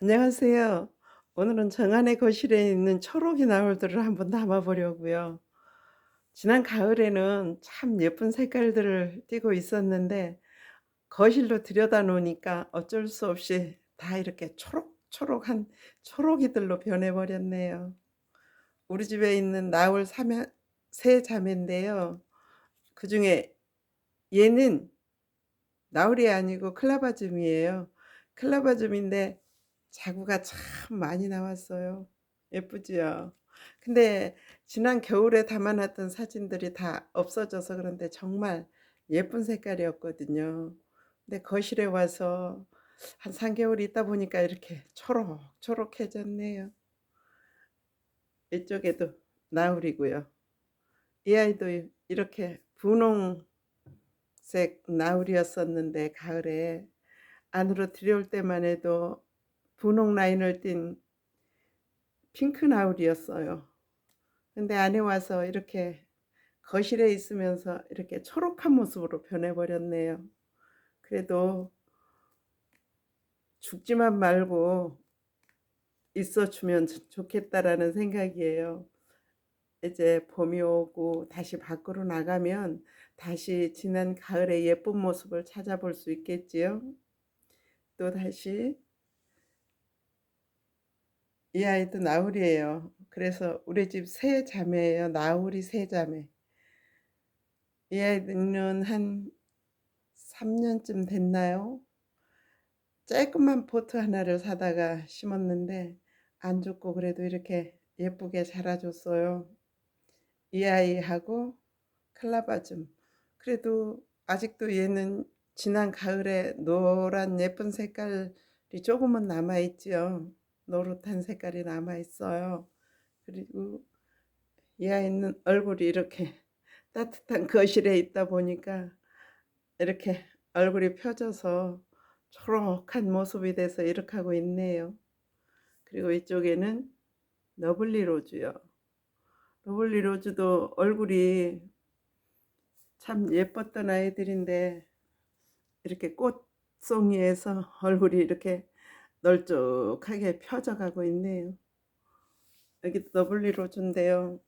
안녕하세요. 오늘은 정안의 거실에 있는 초록이 나물들을 한번 담아 보려고요. 지난 가을에는 참 예쁜 색깔들을 띠고 있었는데 거실로 들여다 놓으니까 어쩔 수 없이 다 이렇게 초록초록한 초록이들로 변해 버렸네요. 우리 집에 있는 나울 삼세 자매인데요. 그 중에 얘는 나울이 아니고 클라바즘이에요. 클라바즘인데 자구가 참 많이 나왔어요. 예쁘지요? 근데 지난 겨울에 담아 놨던 사진들이 다 없어져서 그런데 정말 예쁜 색깔이었거든요. 근데 거실에 와서 한 3개월 있다 보니까 이렇게 초록초록해졌네요. 이쪽에도 나울이고요. 이 아이도 이렇게 분홍색 나울이었었는데 가을에 안으로 들여올 때만 해도 분홍 라인을 띤 핑크 나울이었어요. 근데 안에 와서 이렇게 거실에 있으면서 이렇게 초록한 모습으로 변해버렸네요. 그래도 죽지만 말고 있어주면 좋겠다라는 생각이에요. 이제 봄이 오고 다시 밖으로 나가면 다시 지난 가을의 예쁜 모습을 찾아볼 수 있겠지요. 또 다시 이 아이도 나울이에요. 그래서 우리 집 세 자매예요. 나울이 세 자매. 이 아이는 한 3년쯤 됐나요? 쬐끄만 포트 하나를 사다가 심었는데 안 죽고 그래도 이렇게 예쁘게 자라줬어요. 이 아이하고 클라바즘. 그래도 아직도 얘는 지난 가을에 노란 예쁜 색깔이 조금은 남아있지요. 노릇한 색깔이 남아있어요. 그리고 이 아이는 얼굴이 이렇게 따뜻한 거실에 있다 보니까 이렇게 얼굴이 펴져서 초록한 모습이 돼서 이렇게 하고 있네요. 그리고 이쪽에는 너블리 로즈요. 너블리 로즈도 얼굴이 참 예뻤던 아이들인데 이렇게 꽃송이에서 얼굴이 이렇게 널쭉하게 펴져가고 있네요. 여기 너블리 로즈인데요.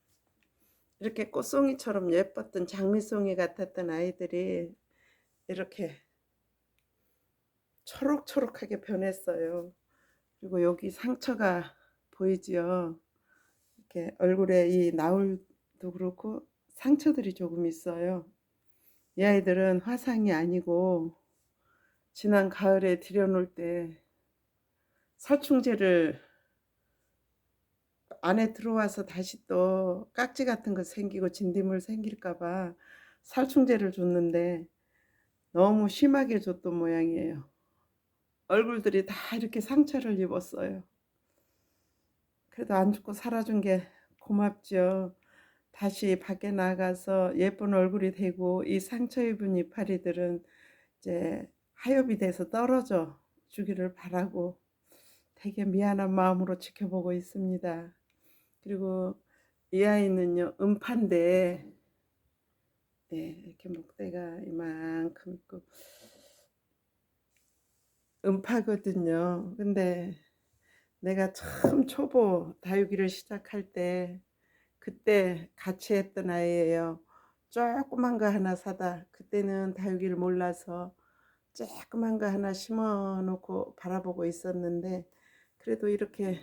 이렇게 꽃송이처럼 예뻤던 장미송이 같았던 아이들이 이렇게 초록초록하게 변했어요. 그리고 여기 상처가 보이지요. 이렇게 얼굴에 이 나울도 그렇고 상처들이 조금 있어요. 이 아이들은 화상이 아니고 지난 가을에 들여놓을 때 살충제를 안에 들어와서 다시 또 깍지 같은 거 생기고 진딧물 생길까봐 살충제를 줬는데 너무 심하게 줬던 모양이에요. 얼굴들이 다 이렇게 상처를 입었어요. 그래도 안 죽고 살아준 게 고맙죠. 다시 밖에 나가서 예쁜 얼굴이 되고 이 상처 입은 이파리들은 이제 하엽이 돼서 떨어져 주기를 바라고 되게 미안한 마음으로 지켜보고 있습니다. 그리고 이 아이는요 음파인데 네, 이렇게 목대가 이만큼 있고 음파거든요. 근데 내가 처음 초보 다육이를 시작할 때 그때 같이 했던 아이예요. 조그만 거 하나 사다 그때는 다육이를 몰라서 조그만 거 하나 심어 놓고 바라보고 있었는데 그래도 이렇게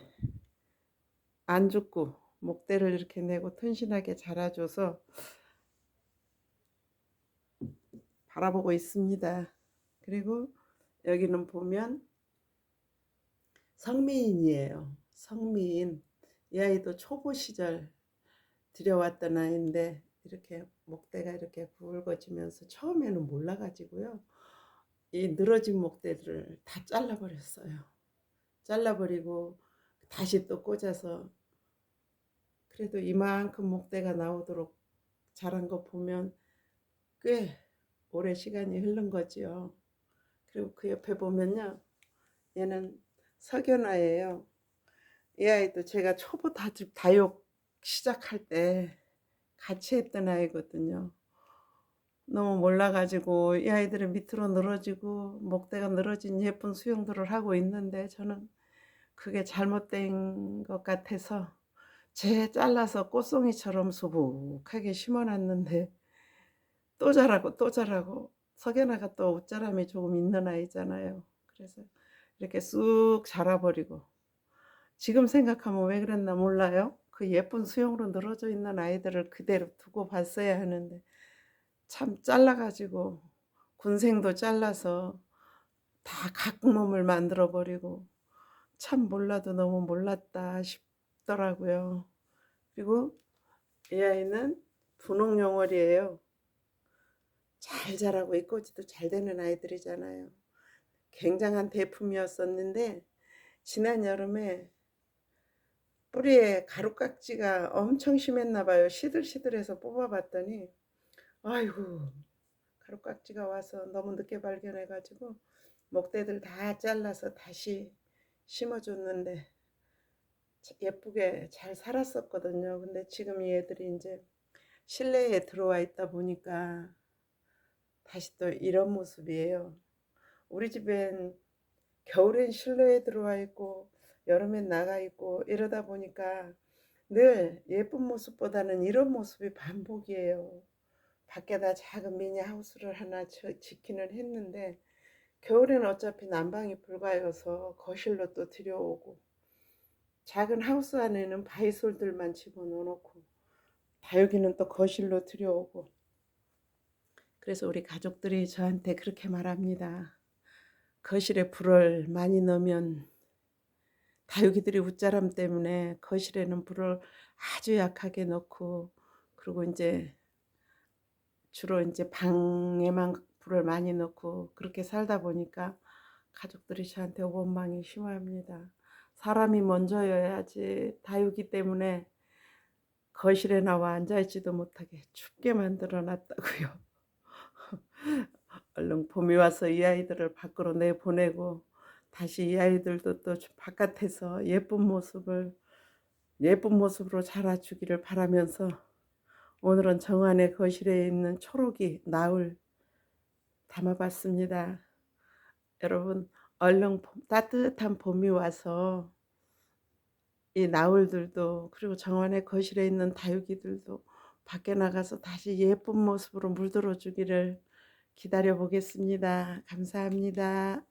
안 죽고 목대를 이렇게 내고 튼실하게 자라줘서 바라보고 있습니다. 그리고 여기는 보면 성미인이에요. 성미인. 이 아이도 초보 시절 들여왔던 아이인데 이렇게 목대가 이렇게 굵어지면서 처음에는 몰라가지고요. 이 늘어진 목대들을 다 잘라버렸어요. 잘라버리고 다시 또 꽂아서 그래도 이만큼 목대가 나오도록 자란 거 보면 꽤 오래 시간이 흐른 거지요. 그리고 그 옆에 보면요. 얘는 석연아예요. 이 아이도 제가 초보 다집 다육 시작할 때 같이 했던 아이거든요. 너무 몰라가지고 이 아이들은 밑으로 늘어지고 목대가 늘어진 예쁜 수영들을 하고 있는데 저는 그게 잘못된 것 같아서 재 잘라서 꽃송이처럼 수북하게 심어 놨는데 또 자라고 또 자라고 석연아가 또 옷자람이 조금 있는 아이잖아요. 그래서 이렇게 쑥 자라버리고 지금 생각하면 왜 그랬나 몰라요. 그 예쁜 수영으로 늘어져 있는 아이들을 그대로 두고 봤어야 하는데 참 잘라가지고 군생도 잘라서 다 각몸을 만들어 버리고 참 몰라도 너무 몰랐다 싶더라고요. 그리고 이 아이는 분홍용월이에요. 잘 자라고 이꼬지도 잘 되는 아이들이잖아요. 굉장한 대품이었었는데 지난 여름에 뿌리에 가루깍지가 엄청 심했나 봐요. 시들시들해서 뽑아봤더니 아이고 가루깍지가 와서 너무 늦게 발견해가지고 목대들 다 잘라서 다시 심어줬는데 예쁘게 잘 살았었거든요. 근데 지금 이 애들이 이제 실내에 들어와 있다 보니까 다시 또 이런 모습이에요. 우리 집엔 겨울엔 실내에 들어와 있고 여름엔 나가 있고 이러다 보니까 늘 예쁜 모습보다는 이런 모습이 반복이에요. 밖에다 작은 미니 하우스를 하나 짓기는 했는데 겨울에는 어차피 난방이 불가여서 거실로 또 들여오고 작은 하우스 안에는 바이솔들만 집어넣어 놓고 다육이는 또 거실로 들여오고 그래서 우리 가족들이 저한테 그렇게 말합니다. 거실에 불을 많이 넣으면 다육이들이 웃자람 때문에 거실에는 불을 아주 약하게 넣고 그리고 이제 주로 이제 방에만 불을 많이 넣고 그렇게 살다 보니까 가족들이 저한테 원망이 심합니다. 사람이 먼저여야지 다육이 때문에 거실에 나와 앉아있지도 못하게 춥게 만들어 놨다고요. 얼른 봄이 와서 이 아이들을 밖으로 내보내고 다시 이 아이들도 또 바깥에서 예쁜 모습을 예쁜 모습으로 자라주기를 바라면서 오늘은 정안의 거실에 있는 초록이 나울 담아봤습니다. 여러분 얼른 따뜻한 봄이 와서 이 나울들도 그리고 정원의 거실에 있는 다육이들도 밖에 나가서 다시 예쁜 모습으로 물들어 주기를 기다려 보겠습니다. 감사합니다.